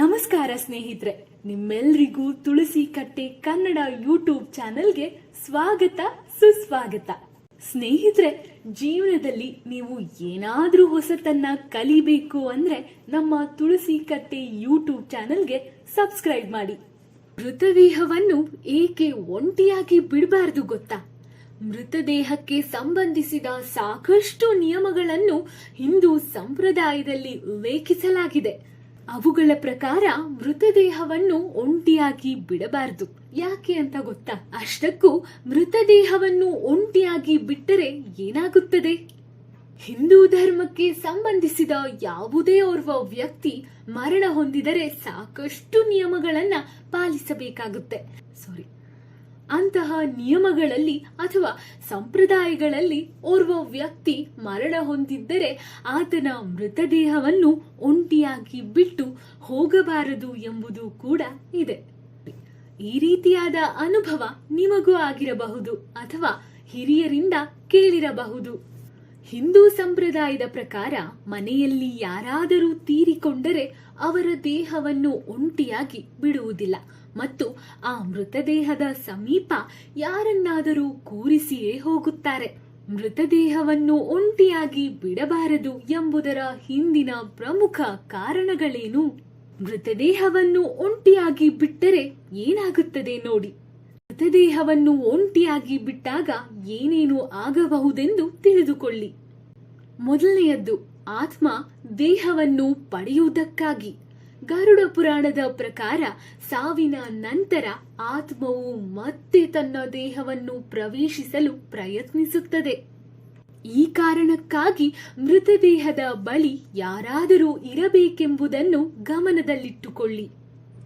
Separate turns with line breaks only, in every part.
ನಮಸ್ಕಾರ ಸ್ನೇಹಿತರೆ, ನಿಮ್ಮೆಲ್ರಿಗೂ ತುಳಸಿ ಕಟ್ಟೆ ಕನ್ನಡ ಯೂಟ್ಯೂಬ್ ಚಾನೆಲ್ಗೆ ಸ್ವಾಗತ, ಸುಸ್ವಾಗತ. ಸ್ನೇಹಿತರೆ, ಜೀವನದಲ್ಲಿ ನೀವು ಏನಾದ್ರೂ ಹೊಸತನ್ನ ಕಲಿಬೇಕು ಅಂದ್ರೆ ನಮ್ಮ ತುಳಸಿ ಕಟ್ಟೆ ಯೂಟ್ಯೂಬ್ ಚಾನೆಲ್ಗೆ ಸಬ್ಸ್ಕ್ರೈಬ್ ಮಾಡಿ. ಮೃತದೇಹವನ್ನು ಏಕೆ ಒಂಟಿಯಾಗಿ ಬಿಡಬಾರ್ದು ಗೊತ್ತಾ? ಮೃತದೇಹಕ್ಕೆ ಸಂಬಂಧಿಸಿದ ಸಾಕಷ್ಟು ನಿಯಮಗಳನ್ನು ಹಿಂದೂ ಸಂಪ್ರದಾಯದಲ್ಲಿ ಉಲ್ಲೇಖಿಸಲಾಗಿದೆ. ಅವುಗಳ ಪ್ರಕಾರ ಮೃತದೇಹವನ್ನು ಒಂಟಿಯಾಗಿ ಬಿಡಬಾರದು. ಯಾಕೆ ಅಂತ ಗೊತ್ತಾ? ಅಷ್ಟಕ್ಕೂ ಮೃತದೇಹವನ್ನು ಒಂಟಿಯಾಗಿ ಬಿಟ್ಟರೆ ಏನಾಗುತ್ತದೆ? ಹಿಂದೂ ಧರ್ಮಕ್ಕೆ ಸಂಬಂಧಿಸಿದ ಯಾವುದೇ ಓರ್ವ ವ್ಯಕ್ತಿ ಮರಣ ಹೊಂದಿದರೆ ಸಾಕಷ್ಟು ನಿಯಮಗಳನ್ನ ಪಾಲಿಸಬೇಕಾಗುತ್ತೆ. ಸಾರಿ ಅಂತಹ ನಿಯಮಗಳಲ್ಲಿ ಅಥವಾ ಸಂಪ್ರದಾಯಗಳಲ್ಲಿ ಓರ್ವ ವ್ಯಕ್ತಿ ಮರಣ ಹೊಂದಿದ್ದರೆ ಆತನ ಮೃತದೇಹವನ್ನು ಒಂಟಿಯಾಗಿ ಬಿಟ್ಟು ಹೋಗಬಾರದು ಎಂಬುದು ಕೂಡ ಇದೆ. ಈ ರೀತಿಯಾದ ಅನುಭವ ನಿಮಗೂ ಆಗಿರಬಹುದು ಅಥವಾ ಹಿರಿಯರಿಂದ ಕೇಳಿರಬಹುದು. ಹಿಂದೂ ಸಂಪ್ರದಾಯದ ಪ್ರಕಾರ ಮನೆಯಲ್ಲಿ ಯಾರಾದರೂ ತೀರಿಕೊಂಡರೆ ಅವರ ದೇಹವನ್ನು ಒಂಟಿಯಾಗಿ ಬಿಡುವುದಿಲ್ಲ. ಮತ್ತು ಆ ಮೃತದೇಹದ ಸಮೀಪ ಯಾರನ್ನಾದರೂ ಕೂರಿಸಿಯೇ ಹೋಗುತ್ತಾರೆ. ಮೃತದೇಹವನ್ನು ಒಂಟಿಯಾಗಿ ಬಿಡಬಾರದು ಎಂಬುದರ ಹಿಂದಿನ ಪ್ರಮುಖ ಕಾರಣಗಳೇನು? ಮೃತದೇಹವನ್ನು ಒಂಟಿಯಾಗಿ ಬಿಟ್ಟರೆ ಏನಾಗುತ್ತದೆ ನೋಡಿ. ಮೃತದೇಹವನ್ನು ಒಂಟಿಯಾಗಿ ಬಿಟ್ಟಾಗ ಏನೇನು ಆಗಬಹುದೆಂದು ತಿಳಿದುಕೊಳ್ಳಿ. ಮೊದಲನೆಯದ್ದು, ಆತ್ಮ ದೇಹವನ್ನು ಪಡೆಯುವುದಕ್ಕಾಗಿ. ಗರುಡ ಪುರಾಣದ ಪ್ರಕಾರ ಸಾವಿನ ನಂತರ ಆತ್ಮವು ಮತ್ತೆ ತನ್ನ ದೇಹವನ್ನು ಪ್ರವೇಶಿಸಲು ಪ್ರಯತ್ನಿಸುತ್ತದೆ. ಈ ಕಾರಣಕ್ಕಾಗಿ ಮೃತದೇಹದ ಬಳಿ ಯಾರಾದರೂ ಇರಬೇಕೆಂಬುದನ್ನು ಗಮನದಲ್ಲಿಟ್ಟುಕೊಳ್ಳಿ.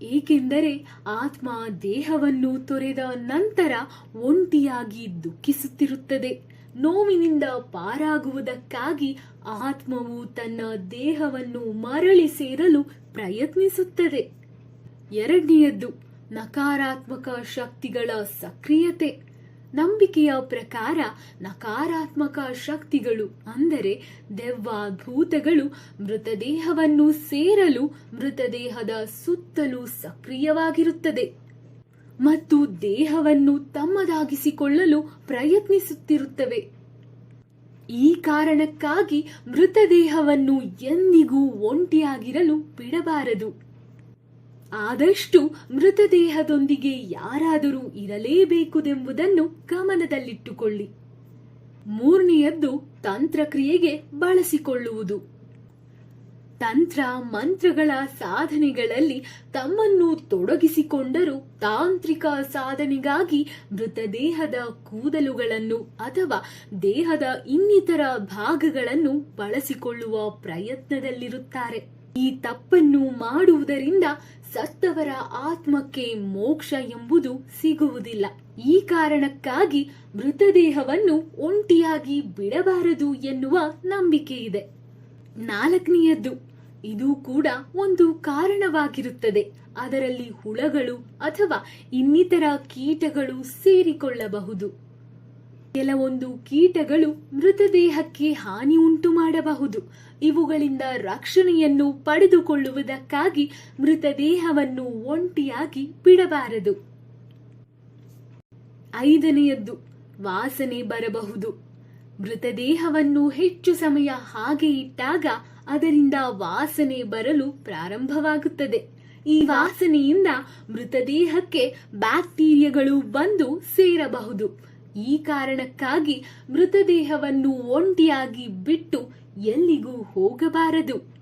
ಏಕೆಂದರೆ ಆತ್ಮ ದೇಹವನ್ನು ತೊರೆದ ನಂತರ ಒಂಟಿಯಾಗಿ ದುಃಖಿಸುತ್ತಿರುತ್ತದೆ. ನೋವಿನಿಂದ ಪಾರಾಗುವುದಕ್ಕಾಗಿ ಆತ್ಮವು ತನ್ನ ದೇಹವನ್ನು ಮರಳಿ ಸೇರಲು ಪ್ರಯತ್ನಿಸುತ್ತದೆ. ಎರಡನೆಯದ್ದು, ನಕಾರಾತ್ಮಕ ಶಕ್ತಿಗಳ ಸಕ್ರಿಯತೆ. ನಂಬಿಕೆಯ ಪ್ರಕಾರ ನಕಾರಾತ್ಮಕ ಶಕ್ತಿಗಳು ಅಂದರೆ ದೆವ್ವ ಭೂತಗಳು ಮೃತದೇಹವನ್ನು ಸೇರಲು ಮೃತದೇಹದ ಸುತ್ತಲೂ ಸಕ್ರಿಯವಾಗಿರುತ್ತದೆ. ಮತ್ತು ದೇಹವನ್ನು ತಮ್ಮದಾಗಿಸಿಕೊಳ್ಳಲು ಪ್ರಯತ್ನಿಸುತ್ತಿರುತ್ತವೆ. ಈ ಕಾರಣಕ್ಕಾಗಿ ಮೃತದೇಹವನ್ನು ಎಂದಿಗೂ ಒಂಟಿಯಾಗಿರಲು ಬಿಡಬಾರದು. ಆದಷ್ಟು ಮೃತದೇಹದೊಂದಿಗೆ ಯಾರಾದರೂ ಇರಲೇಬೇಕುದೆಂಬುದನ್ನು ಗಮನದಲ್ಲಿಟ್ಟುಕೊಳ್ಳಿ. ಮೂರನೆಯದ್ದು ತಂತ್ರಕ್ರಿಯೆಗೆ ಬಳಸಿಕೊಳ್ಳುವುದು. ತಂತ್ರ ಮಂತ್ರಗಳ ಸಾಧನೆಗಳಲ್ಲಿ ತಮ್ಮನ್ನು ತೊಡಗಿಸಿಕೊಂಡರು ತಾಂತ್ರಿಕ ಸಾಧನೆಗಾಗಿ ಮೃತದೇಹದ ಕೂದಲುಗಳನ್ನು ಅಥವಾ ದೇಹದ ಇನ್ನಿತರ ಭಾಗಗಳನ್ನು ಬಳಸಿಕೊಳ್ಳುವ ಪ್ರಯತ್ನದಲ್ಲಿರುತ್ತಾರೆ. ಈ ತಪ್ಪನ್ನು ಮಾಡುವುದರಿಂದ ಸತ್ತವರ ಆತ್ಮಕ್ಕೆ ಮೋಕ್ಷ ಎಂಬುದು ಸಿಗುವುದಿಲ್ಲ. ಈ ಕಾರಣಕ್ಕಾಗಿ ಮೃತದೇಹವನ್ನು ಒಂಟಿಯಾಗಿ ಬಿಡಬಾರದು ಎನ್ನುವ ನಂಬಿಕೆ ಇದೆ ನಾಲ್ಕನೆಯದ್ದು ಇದು ಕೂಡ ಒಂದು ಕಾರಣವಾಗಿರುತ್ತದೆ. ಅದರಲ್ಲಿ ಹುಳಗಳು ಅಥವಾ ಇನ್ನಿತರ ಕೀಟಗಳು ಸೇರಿಕೊಳ್ಳಬಹುದು. ಕೆಲವೊಂದು ಕೀಟಗಳು ಮೃತದೇಹಕ್ಕೆ ಹಾನಿ ಉಂಟು ಮಾಡಬಹುದು. ಇವುಗಳಿಂದ ರಕ್ಷಣೆಯನ್ನು ಪಡೆದುಕೊಳ್ಳುವುದಕ್ಕಾಗಿ ಮೃತದೇಹವನ್ನು ಒಂಟಿಯಾಗಿ ಬಿಡಬಾರದು. ಐದನೆಯದ್ದು, ವಾಸನೆ ಬರಬಹುದು. ಮೃತದೇಹವನ್ನು ಹೆಚ್ಚು ಸಮಯ ಹಾಗೆ ಇಟ್ಟಾಗ ಅದರಿಂದ ವಾಸನೆ ಬರಲು ಪ್ರಾರಂಭವಾಗುತ್ತದೆ. ಈ ವಾಸನೆಯಿಂದ ಮೃತದೇಹಕ್ಕೆ ಬ್ಯಾಕ್ಟೀರಿಯಾಗಳು ಬಂದು ಸೇರಬಹುದು. ಈ ಕಾರಣಕ್ಕಾಗಿ ಮೃತದೇಹವನ್ನು ಒಂಟಿಯಾಗಿ ಬಿಟ್ಟು ಎಲ್ಲಿಗೂ ಹೋಗಬಾರದು.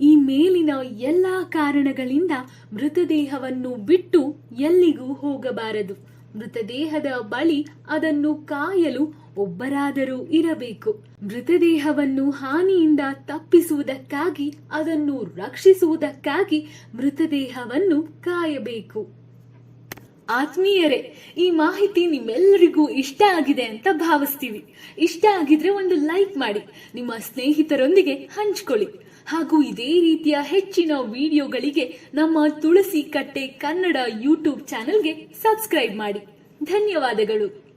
ಈ ಮೇಲಿನ ಎಲ್ಲಾ ಕಾರಣಗಳಿಂದ ಮೃತದೇಹವನ್ನು ಬಿಟ್ಟು ಎಲ್ಲಿಗೂ ಹೋಗಬಾರದು. ಮೃತದೇಹದ ಬಳಿ ಅದನ್ನು ಕಾಯಲು ಒಬ್ಬರಾದರೂ ಇರಬೇಕು. ಮೃತದೇಹವನ್ನು ಹಾನಿಯಿಂದ ತಪ್ಪಿಸುವುದಕ್ಕಾಗಿ, ಅದನ್ನು ರಕ್ಷಿಸುವುದಕ್ಕಾಗಿ ಮೃತದೇಹವನ್ನು ಕಾಯಬೇಕು. ಆತ್ಮೀಯರೇ, ಈ ಮಾಹಿತಿ ನಿಮ್ಮೆಲ್ಲರಿಗೂ ಇಷ್ಟ ಆಗಿದೆ ಅಂತ ಭಾವಿಸ್ತೀವಿ. ಇಷ್ಟ ಆಗಿದ್ರೆ ಒಂದು ಲೈಕ್ ಮಾಡಿ. ನಿಮ್ಮ ಸ್ನೇಹಿತರೊಂದಿಗೆ ಹಂಚ್ಕೊಳ್ಳಿ. ಹಾಗೂ ಇದೇ ರೀತಿಯ ಹೆಚ್ಚಿನ ವಿಡಿಯೋಗಳಿಗೆ ನಮ್ಮ ತುಳಸಿ ಕಟ್ಟೆ ಕನ್ನಡ ಯೂಟ್ಯೂಬ್ ಚಾನೆಲ್ಗೆ ಸಬ್ಸ್ಕ್ರೈಬ್ ಮಾಡಿ. ಧನ್ಯವಾದಗಳು.